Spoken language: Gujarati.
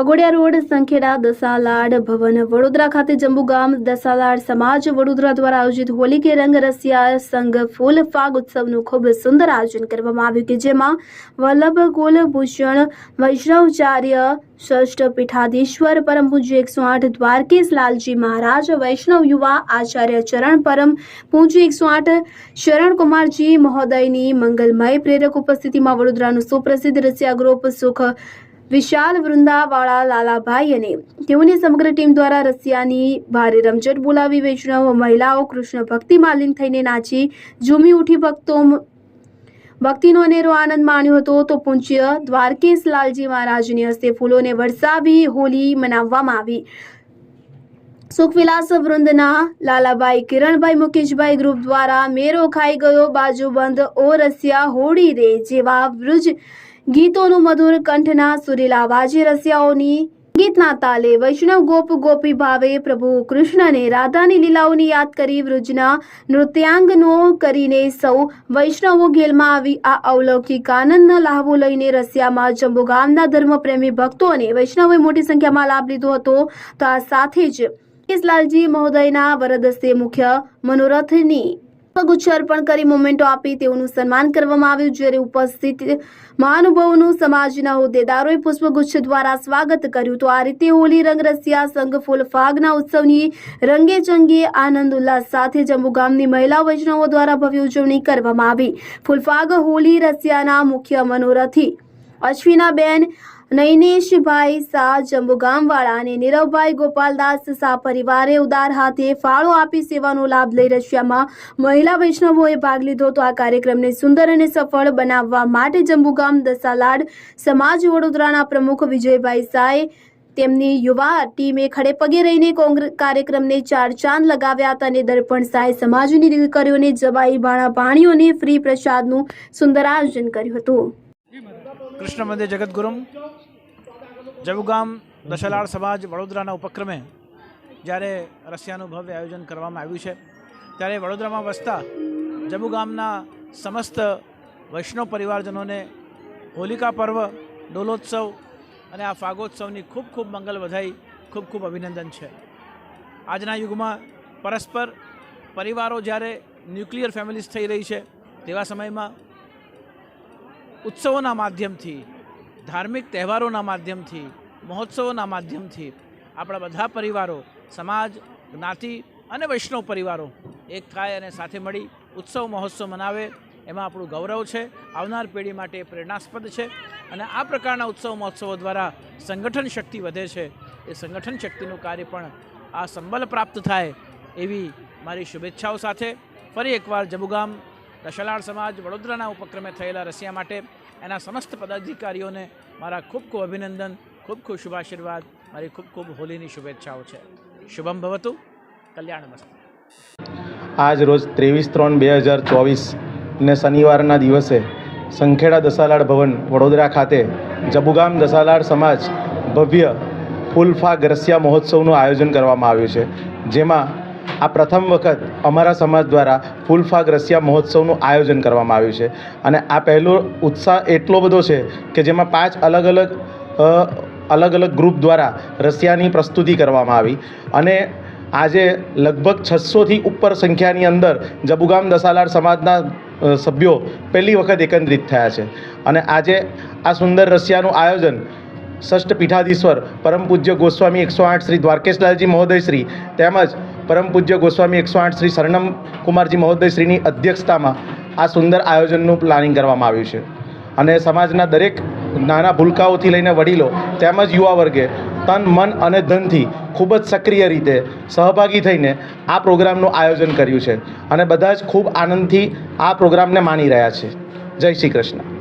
પગોડિયા રોડ સંખેડા, દસાલાડ, ભવન, વડોદરા ખાતે જંબુગામ, દસાલાડ સમાજ વડોદરા દ્વારા આયોજિત હોલી કે રંગ રસિયા સંઘ ફૂલ ફાગ ઉત્સવનું ખૂબ સુંદર આયોજન કરવામાં આવ્યું કે જેમાં વલ્લભ કુલભૂષણ, વૈષ્ણવચાર્ય, ષષ્ઠ પીઠાધીશ્વર, પરમ પૂજ્ય એકસો આઠ દ્વારકેશ લાલજી મહારાજ, વૈષ્ણવ યુવા આચાર્ય ચરણ પરમ પૂજ્ય એકસો આઠ શરણકુમારજી મહોદયની મંગલમય પ્રેરક ઉપસ્થિતિમાં વડોદરાનું સુપ્રસિદ્ધ રસિયા ગ્રુપ સુખ વિશાલ વૃંદાવાળા, લાલાભાઈ અને તેઓની સમગ્ર ટીમ દ્વારા રશિયાની ભારે રમઝટ બોલાવી. વૈષ્ણવ, મહિલાઓ કૃષ્ણ ભક્તિમાં લીન થઈને નાચી. ઝૂમી ઉઠી ભક્તો ભક્તિનો અનેરો આનંદ માણ્યો હતો. તો પૂજ્ય દ્વારકેશ લાલજી મહારાજની હસ્તે ફૂલોને વરસાવી હોલી મનાવવામાં આવી. સુખવિલાસ વૃંદના લાલાભાઈ કિરણભાઈ, મુકેશભાઈ ગ્રુપ દ્વારા મેરો ખાઈ ગયો. બાજુ બંધ, ઓ રસિયા હોડી રે જેવા વૃજ ગીતોનું મધુર કંઠના સુરીલા વાજી રસિયાઓની, ગીતના તાલે વૈષ્ણવ ગોપ ગોપી ભાવે પ્રભુ કૃષ્ણને રાધાની લીલાઓની યાદ કરી વૃજના નૃત્યાંગનો કરીને સૌ વૈષ્ણવો ગેલમાં આવી આ અવલૌકિક આનંદનો લાહવો લઈને રસિયામાં જંબુગામના ધર્મપ્રેમી ભક્તો અને વૈષ્ણવોએ મોટી સંખ્યામાં લાભ લીધો હતો. તો આ સાથે જ કેશલાલજી મહોદયના વરદસ્તે મુખ્ય મનોરથની અર્પણ કરી મોમેન્ટો આપી તેઓનું સન્માન કરવામાં આવ્યું, જ્યારે ઉપસ્થિત મહાનુભાવોનું સમાજના હોદ્દેદારોએ પુષ્પગુચ્છ દ્વારા સ્વાગત કર્યું. તો આ રીતે હોલી રંગ રસિયા સંઘ ફૂલ ફાગના ઉત્સવની રંગે ચંગે આનંદ ઉલ્લાસ સાથે જંબુગામની મહિલા વૈષ્ણવો દ્વારા ભવ્ય ઉજવણી કરવામાં આવી. ફૂલફાગ હોલી રસિયાના મુખ્ય મનોરથી અશ્વિનાબેન નૈનેશભાઈ શાહ જંબુગામવાળા અને નીરવભાઈ ગોપાલદાસ શાહ પરિવારે ઉદાર હાથે ફાળો આપી સેવાનો લાભ લઈ રશિયામાં મહિલા વૈષ્ણવોએ ભાગ લીધો તો આ કાર્યક્રમને સુંદર અને સફળ બનાવવા માટે જંબુગામ દસાલાડ સમાજ વડોદરાના પ્રમુખ વિજયભાઈ શાહે તેમની યુવા ટીમે ખડે પગે રહીને કોંગ્રેસ કાર્યક્રમને ચાર ચાંદ લગાવ્યા હતા અને દર્પણ સાય સમાજની દીકરીઓને જવાઈ ભાણા ભાણીઓને ફ્રી પ્રસાદનું સુંદર આયોજન કર્યું હતું. કૃષ્ણ મંદિર જગદગુરુમ જબુગામ દશલાળ સમાજ વડોદરાના ઉપક્રમે જ્યારે રસિયાનું ભવ્ય આયોજન કરવામાં આવ્યું છે, ત્યારે વડોદરામાં વસતા જબુગામના સમસ્ત વૈષ્ણવ પરિવારજનોને હોલિકા પર્વ, ડોલોત્સવ અને આ ફાગોત્સવની ખૂબ ખૂબ મંગલ વધાઈ ખૂબ ખૂબ અભિનંદન છે. આજના યુગમાં પરસ્પર પરિવારો જ્યારે ન્યુક્લિયર ફેમિલીઝ થઈ રહી છે, તેવા સમયમાં ઉત્સવોના માધ્યમથી, ધાર્મિક તહેવારોના માધ્યમથી, મહોત્સવોના માધ્યમથી આપણા બધા પરિવારો, સમાજ, જ્ઞાતિ અને વૈષ્ણવ પરિવારો એક થાય અને સાથે મળી ઉત્સવ, મહોત્સવ મનાવે. એમાં આપણું ગૌરવ છે, આવનાર પેઢી માટે પ્રેરણાસ્પદ છે અને આ પ્રકારના ઉત્સવ, મહોત્સવો દ્વારા સંગઠન શક્તિ વધે છે. એ સંગઠન શક્તિનું કાર્ય પણ આ સંબલ પ્રાપ્ત થાય એવી મારી શુભેચ્છાઓ સાથે ફરી એકવાર જબુગામ દશલાળ સમાજ વડોદરાના ઉપક્રમે થયેલા રસિયા માટે એના સમસ્ત પદાધિકારીઓને મારા ખૂબ ખૂબ અભિનંદન, ખૂબ ખૂબ શુભાશીર્વાદ, મારી ખૂબ ખૂબ હોલીની શુભેચ્છાઓ છે. શુભમ ભવતુ, કલ્યાણ મસ્ત આજ રોજ ત્રેવીસ ત્રણ બે હજાર ચોવીસ ને શનિવારના દિવસે સંખેડા દસાલાડ ભવન વડોદરા ખાતે જબુગામ દસાલાડ સમાજ ભવ્ય ફૂલફાગ રસિયા મહોત્સવનું આયોજન કરવામાં આવ્યું છે. જેમાં આ પ્રથમ વખત અમારા સમાજ દ્વારા ફૂલફાગ રસિયા મહોત્સવનું આયોજન કરવામાં આવ્યું છે. અને આ પહેલો ઉત્સાહ એટલો બધો છે કે જેમાં પાંચ અલગ અલગ અલગ અલગ ગ્રુપ દ્વારા રશિયાની પ્રસ્તુતિ કરવામાં આવી. અને આજે લગભગ છસોથી ઉપર સંખ્યાની અંદર જબુગામ દસાલાર સમાજના સભ્યો પહેલી વખત એકત્રિત થયા છે. અને આજે આ સુંદર રશિયાનું આયોજન ષષ્ઠ પીઠાધીશ્વર પરમ પૂજ્ય ગોસ્વામી એકસો આઠ શ્રી દ્વારકેશલાલજી મહોદય શ્રી તેમજ પરમ પૂજ્ય ગોસ્વામી એકસો આઠ શ્રી શરણમ કુમારજી મહોદય શ્રીની અધ્યક્ષતામાં આ સુંદર આયોજનનું પ્લાનિંગ કરવામાં આવ્યું છે. અને સમાજના દરેક નાના ભૂલકાઓથી લઈને વડીલો તેમજ યુવા વર્ગે તન, મન અને ધનથી ખૂબ જ સક્રિય રીતે સહભાગી થઈને આ પ્રોગ્રામનું આયોજન કર્યું છે. અને બધા જ ખૂબ આનંદથી આ પ્રોગ્રામને માણી રહ્યા છે. જય શ્રી કૃષ્ણ.